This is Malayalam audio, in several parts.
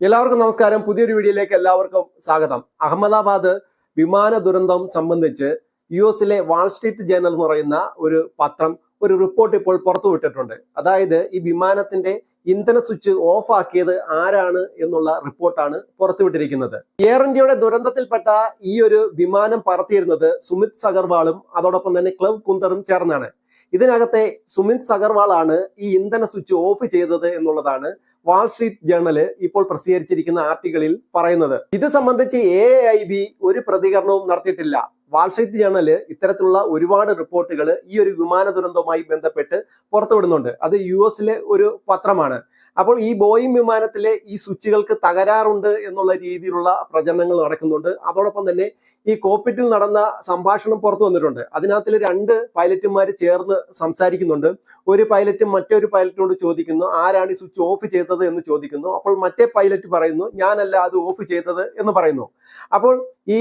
എല്ലാവർക്കും നമസ്കാരം. പുതിയൊരു വീഡിയോയിലേക്ക് എല്ലാവർക്കും സ്വാഗതം. അഹമ്മദാബാദ് വിമാന ദുരന്തം സംബന്ധിച്ച് യു എസിലെ വാൾ സ്ട്രീറ്റ് ജേണൽ എന്ന് പറയുന്ന ഒരു പത്രം ഒരു റിപ്പോർട്ട് ഇപ്പോൾ പുറത്തുവിട്ടിട്ടുണ്ട് അതായത് ഈ വിമാനത്തിന്റെ ഇന്ധന സ്വിച്ച് ഓഫ് ആക്കിയത് ആരാണ് എന്നുള്ള റിപ്പോർട്ടാണ് പുറത്തുവിട്ടിരിക്കുന്നത് എയർ ഇന്ത്യയുടെ ദുരന്തത്തിൽപ്പെട്ട ഈ ഒരു വിമാനം പറത്തിയിരുന്നത് സുമിത് സഗർവാളും അതോടൊപ്പം തന്നെ ക്ലബ് കുന്തറും ചേർന്നാണ്. ഇതിനകത്തെ സുമിത് സഗർവാളാണ് ഈ ഇന്ധന സ്വിച്ച് ഓഫ് ചെയ്തത് എന്നുള്ളതാണ് വാൾ സ്ട്രീറ്റ് ജേണൽ ഇപ്പോൾ പ്രസിദ്ധീകരിച്ചിരിക്കുന്ന ആർട്ടിക്കിളിൽ പറയുന്നത് ഇത് സംബന്ധിച്ച് എ ഐ ബി ഒരു പ്രതികരണവും നടത്തിയിട്ടില്ല. വാൾസ്ട്രീറ്റ് ജേണൽ ഇത്തരത്തിലുള്ള ഒരുപാട് റിപ്പോർട്ടുകൾ ഈ ഒരു വിമാന ദുരന്തവുമായി ബന്ധപ്പെട്ട് പുറത്തുവിടുന്നുണ്ട്. അത് യു എസിലെ ഒരു പത്രമാണ്. അപ്പോൾ ഈ ബോയിങ് വിമാനത്തിലെ ഈ സ്വിച്ചുകൾക്ക് തകരാറുണ്ട് എന്നുള്ള രീതിയിലുള്ള പ്രചരണങ്ങൾ നടക്കുന്നുണ്ട്. അതോടൊപ്പം തന്നെ ഈ കോപ്പിറ്റിൽ നടന്ന സംഭാഷണം പുറത്തു വന്നിട്ടുണ്ട്. അതിനകത്തിൽ രണ്ട് പൈലറ്റുമാർ ചേർന്ന് സംസാരിക്കുന്നുണ്ട്. ഒരു പൈലറ്റ് മറ്റൊരു പൈലറ്റിനോട് ചോദിക്കുന്നു ആരാണ് ഈ സ്വിച്ച് ഓഫ് ചെയ്തത്? എന്ന് ചോദിക്കുന്നു. അപ്പോൾ മറ്റേ പൈലറ്റ് പറയുന്നു ഞാനല്ല അത് ഓഫ് ചെയ്തത് എന്ന് പറയുന്നു. അപ്പോൾ ഈ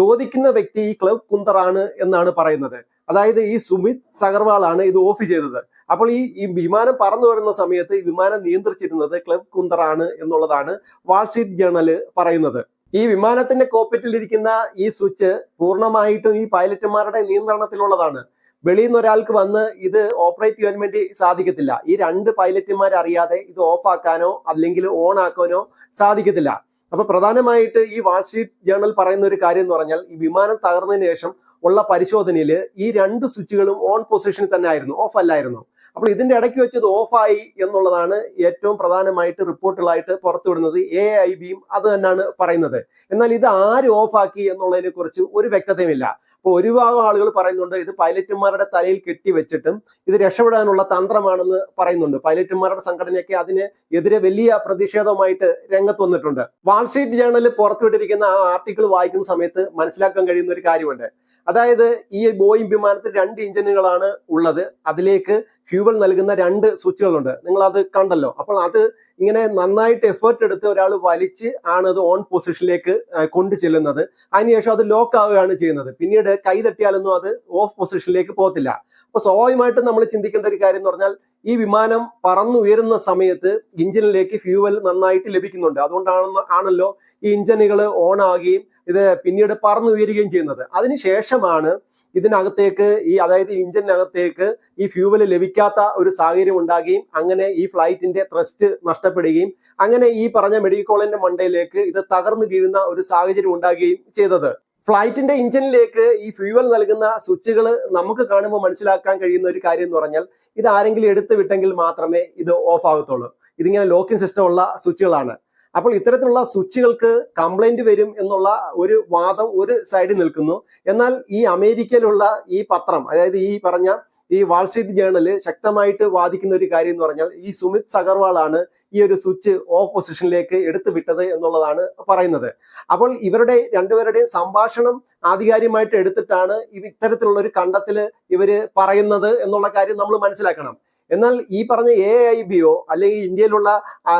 ചോദിക്കുന്ന വ്യക്തി ഈ ക്ലബ് കുന്തറാണ് എന്നാണ് പറയുന്നത്. അതായത് ഈ സുമിത് സഗർവാളാണ് ഇത് ഓഫ് ചെയ്തത്. അപ്പോൾ ഈ ഈ വിമാനം പറന്നു വരുന്ന സമയത്ത് ഈ വിമാനം നിയന്ത്രിച്ചിരുന്നത് ക്ലബ് കുന്തറാണ് എന്നുള്ളതാണ് വാൾസ്ട്രീറ്റ് ജേണൽ പറയുന്നത്. ഈ വിമാനത്തിന്റെ കോക്കറ്റിൽ ഇരിക്കുന്ന ഈ സ്വിച്ച് പൂർണമായിട്ടും ഈ പൈലറ്റുമാരുടെ നിയന്ത്രണത്തിലുള്ളതാണ്. വെളിയിൽ നിന്ന് ഒരാൾക്ക് വന്ന് ഇത് ഓപ്പറേറ്റ് ചെയ്യാൻ വേണ്ടി സാധിക്കത്തില്ല. ഈ രണ്ട് പൈലറ്റുമാർ അറിയാതെ ഇത് ഓഫ് ആക്കാനോ അല്ലെങ്കിൽ ഓൺ ആക്കാനോ സാധിക്കത്തില്ല. അപ്പൊ പ്രധാനമായിട്ട് ഈ വാൾസ്ട്രീറ്റ് ജേണൽ പറയുന്ന ഒരു കാര്യം എന്ന് പറഞ്ഞാൽ ഈ വിമാനം തകർന്നതിന് ശേഷം ഉള്ള പരിശോധനയിൽ ഈ രണ്ട് സ്വിച്ചുകളും ഓൺ പൊസിഷനിൽ തന്നെ ആയിരുന്നു ഓഫ് അല്ലായിരുന്നു. അപ്പോൾ ഇതിന്റെ ഇടയ്ക്ക് വെച്ചത് ഓഫായി എന്നുള്ളതാണ് ഏറ്റവും പ്രധാനമായിട്ട് റിപ്പോർട്ടുകളായിട്ട് പുറത്തുവിടുന്നത് എ ഐ ബിയും അത് തന്നെയാണ് പറയുന്നത്. എന്നാൽ ഇത് ആര് ഓഫാക്കി എന്നുള്ളതിനെ കുറിച്ച് ഒരു വ്യക്തതയുമില്ല. അപ്പോൾ ഒരു ഭാഗം ആളുകൾ പറയുന്നുണ്ട് ഇത് പൈലറ്റുമാരുടെ തലയിൽ കെട്ടി വെച്ചിട്ടും ഇത് രക്ഷപ്പെടാനുള്ള തന്ത്രമാണെന്ന് പറയുന്നുണ്ട്. പൈലറ്റുമാരുടെ സംഘടനയൊക്കെ അതിന് എതിരെ വലിയ പ്രതിഷേധവുമായിട്ട് രംഗത്ത് വന്നിട്ടുണ്ട്. വാൾസ്ട്രീറ്റ് ജേണലിൽ പുറത്തുവിട്ടിരിക്കുന്ന ആ ആർട്ടിക്കിൾ വായിക്കുന്ന സമയത്ത് മനസ്സിലാക്കാൻ കഴിയുന്ന ഒരു കാര്യമുണ്ട്. അതായത് ഈ ബോയിങ് വിമാനത്തിൽ രണ്ട് എഞ്ചിനുകളാണ് ഉള്ളത്. അതിലേക്ക് ഫ്യൂവൽ നൽകുന്ന രണ്ട് സ്വിച്ചുകളുണ്ട്. നിങ്ങൾ അത് കണ്ടല്ലോ. അപ്പോൾ അത് ഇങ്ങനെ നന്നായിട്ട് എഫേർട്ട് എടുത്ത് ഒരാൾ വലിച്ച് ആണ് അത് ഓൺ പൊസിഷനിലേക്ക് കൊണ്ടു ചെല്ലുന്നത്. അതിനുശേഷം അത് ലോക്ക് ആവുകയാണ് ചെയ്യുന്നത്. പിന്നീട് കൈ തട്ടിയാലൊന്നും അത് ഓഫ് പൊസിഷനിലേക്ക് പോകത്തില്ല. അപ്പൊ സ്വാഭാവികമായിട്ട് നമ്മൾ ചിന്തിക്കേണ്ട ഒരു കാര്യം എന്ന് പറഞ്ഞാൽ ഈ വിമാനം പറന്നുയരുന്ന സമയത്ത് ഇഞ്ചിനിലേക്ക് ഫ്യൂവൽ നന്നായിട്ട് ലഭിക്കുന്നുണ്ട്. അതുകൊണ്ടാണ് ആണല്ലോ ഈ ഇഞ്ചിനുകൾ ഓൺ ആകുകയും ഇത് പിന്നീട് പറന്നുയരുകയും ചെയ്യുന്നത്. അതിനുശേഷമാണ് ഇതിനകത്തേക്ക് ഈ അതായത് ഇഞ്ചിനകത്തേക്ക് ഈ ഫ്യൂവൽ ലഭിക്കാത്ത ഒരു സാഹചര്യം ഉണ്ടാകുകയും അങ്ങനെ ഈ ഫ്ലൈറ്റിന്റെ ത്രസ്റ്റ് നഷ്ടപ്പെടുകയും അങ്ങനെ ഈ പറഞ്ഞ മെഡിക്കൽ കോളേജിന്റെ മണ്ടയിലേക്ക് ഇത് തകർന്നു വീഴുന്ന ഒരു സാഹചര്യം ഉണ്ടാകുകയും ചെയ്തത്. ഫ്ലൈറ്റിന്റെ ഇഞ്ചിനിലേക്ക് ഈ ഫ്യൂവൽ നൽകുന്ന സ്വിച്ചുകൾ നമുക്ക് കാണുമ്പോൾ മനസ്സിലാക്കാൻ കഴിയുന്ന ഒരു കാര്യം എന്ന് പറഞ്ഞാൽ ഇത് ആരെങ്കിലും എടുത്തു വിട്ടെങ്കിൽ മാത്രമേ ഇത് ഓഫ് ആകത്തുള്ളൂ. ഇതിങ്ങനെ ലോക്കിംഗ് സിസ്റ്റം ഉള്ള സ്വിച്ചുകളാണ്. അപ്പോൾ ഇത്തരത്തിലുള്ള സ്വിച്ചുകൾക്ക് കംപ്ലൈന്റ് വരും എന്നുള്ള ഒരു വാദം ഒരു സൈഡിൽ നിൽക്കുന്നു. എന്നാൽ ഈ അമേരിക്കയിലുള്ള ഈ പത്രം അതായത് ഈ പറഞ്ഞ ഈ വാൾസ്ട്രീറ്റ് ജേണൽ ശക്തമായിട്ട് വാദിക്കുന്ന ഒരു കാര്യം എന്ന് പറഞ്ഞാൽ ഈ സുമിത് സഗർവാൾ ആണ് ഈ ഒരു സ്വിച്ച് ഓഫ് പൊസിഷനിലേക്ക് എടുത്തു വിട്ടത് എന്നുള്ളതാണ് പറയുന്നത്. അപ്പോൾ ഇവരുടെ രണ്ടുപേരുടെയും സംഭാഷണം ആധികാരികമായിട്ട് എടുത്തിട്ടാണ് ഇത്തരത്തിലുള്ള ഒരു കണ്ടെത്തൽ ഇവർ പറയുന്നത് എന്നുള്ള കാര്യം നമ്മൾ മനസ്സിലാക്കണം. എന്നാൽ ഈ പറഞ്ഞ എ ഐ ബി ഒ അല്ലെങ്കിൽ ഇന്ത്യയിലുള്ള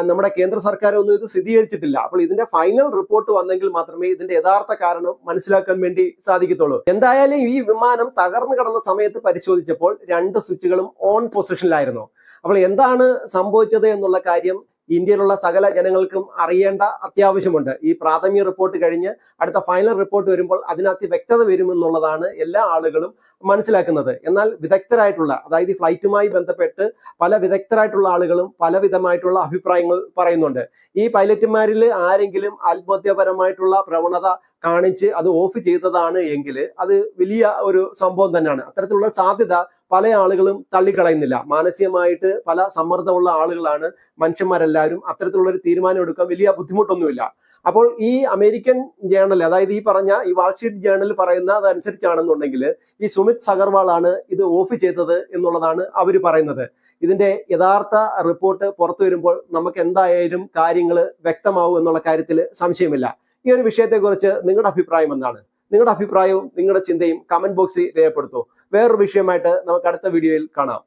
നമ്മുടെ കേന്ദ്ര സർക്കാരോ ഒന്നും ഇത് സ്ഥിരീകരിച്ചിട്ടില്ല. അപ്പോൾ ഇതിന്റെ ഫൈനൽ റിപ്പോർട്ട് വന്നെങ്കിൽ മാത്രമേ ഇതിന്റെ യഥാർത്ഥ കാരണം മനസ്സിലാക്കാൻ വേണ്ടി സാധിക്കത്തുള്ളൂ. എന്തായാലും ഈ വിമാനം തകർന്നു കിടന്ന സമയത്ത് പരിശോധിച്ചപ്പോൾ രണ്ട് സ്വിച്ചുകളും ഓൺ പൊസിഷനിലായിരുന്നു അപ്പോൾ എന്താണ് സംഭവിച്ചത് എന്നുള്ള കാര്യം ഇന്ത്യയിലുള്ള സകല ജനങ്ങൾക്കും അറിയേണ്ട അത്യാവശ്യമുണ്ട്. ഈ പ്രാഥമിക റിപ്പോർട്ട് കഴിഞ്ഞ് അടുത്ത ഫൈനൽ റിപ്പോർട്ട് വരുമ്പോൾ അതിനകത്ത് വ്യക്തത വരുമെന്നുള്ളതാണ് എല്ലാ ആളുകളും മനസ്സിലാക്കുന്നത്. എന്നാൽ വിദഗ്ധരായിട്ടുള്ള അതായത് ഈ ഫ്ലൈറ്റുമായി ബന്ധപ്പെട്ട് പല വിദഗ്ധരായിട്ടുള്ള ആളുകളും പലവിധമായിട്ടുള്ള അഭിപ്രായങ്ങൾ പറയുന്നുണ്ട്. ഈ പൈലറ്റുമാരിൽ ആരെങ്കിലും ആത്മഹത്യാപരമായിട്ടുള്ള പ്രവണത കാണിച്ച് അത് ഓഫ് ചെയ്തതാണ് എങ്കിൽ അത് വലിയ ഒരു സംഭവം തന്നെയാണ്. അത്തരത്തിലുള്ള സാധ്യത പല ആളുകളും തള്ളിക്കളയുന്നില്ല. മാനസികമായിട്ട് പല സമ്മർദ്ദമുള്ള ആളുകളാണ് മനുഷ്യന്മാരെല്ലാവരും അത്തരത്തിലുള്ള ഒരു തീരുമാനം എടുക്കാൻ വലിയ ബുദ്ധിമുട്ടൊന്നുമില്ല. അപ്പോൾ ഈ അമേരിക്കൻ ജേണൽ അതായത് ഈ പറഞ്ഞ ഈ വാൾസ്ട്രീറ്റ് ജേണൽ പറയുന്ന അതനുസരിച്ചാണെന്നുണ്ടെങ്കിൽ ഈ സുമിത് സഗർവാൾ ആണ് ഇത് ഓഫ് ചെയ്തത് എന്നുള്ളതാണ് അവർ പറയുന്നത്. ഇതിന്റെ യഥാർത്ഥ റിപ്പോർട്ട് പുറത്തു വരുമ്പോൾ നമുക്ക് എന്തായാലും കാര്യങ്ങൾ വ്യക്തമാവും എന്നുള്ള കാര്യത്തിൽ സംശയമില്ല. ഈ ഒരു വിഷയത്തെക്കുറിച്ച് നിങ്ങളുടെ അഭിപ്രായം എന്താണ്? നിങ്ങളുടെ അഭിപ്രായവും നിങ്ങളുടെ ചിന്തയും കമന്റ് ബോക്സിൽ രേഖപ്പെടുത്തൂ. വേറൊരു വിഷയമായിട്ട് നമുക്ക് അടുത്ത വീഡിയോയിൽ കാണാം.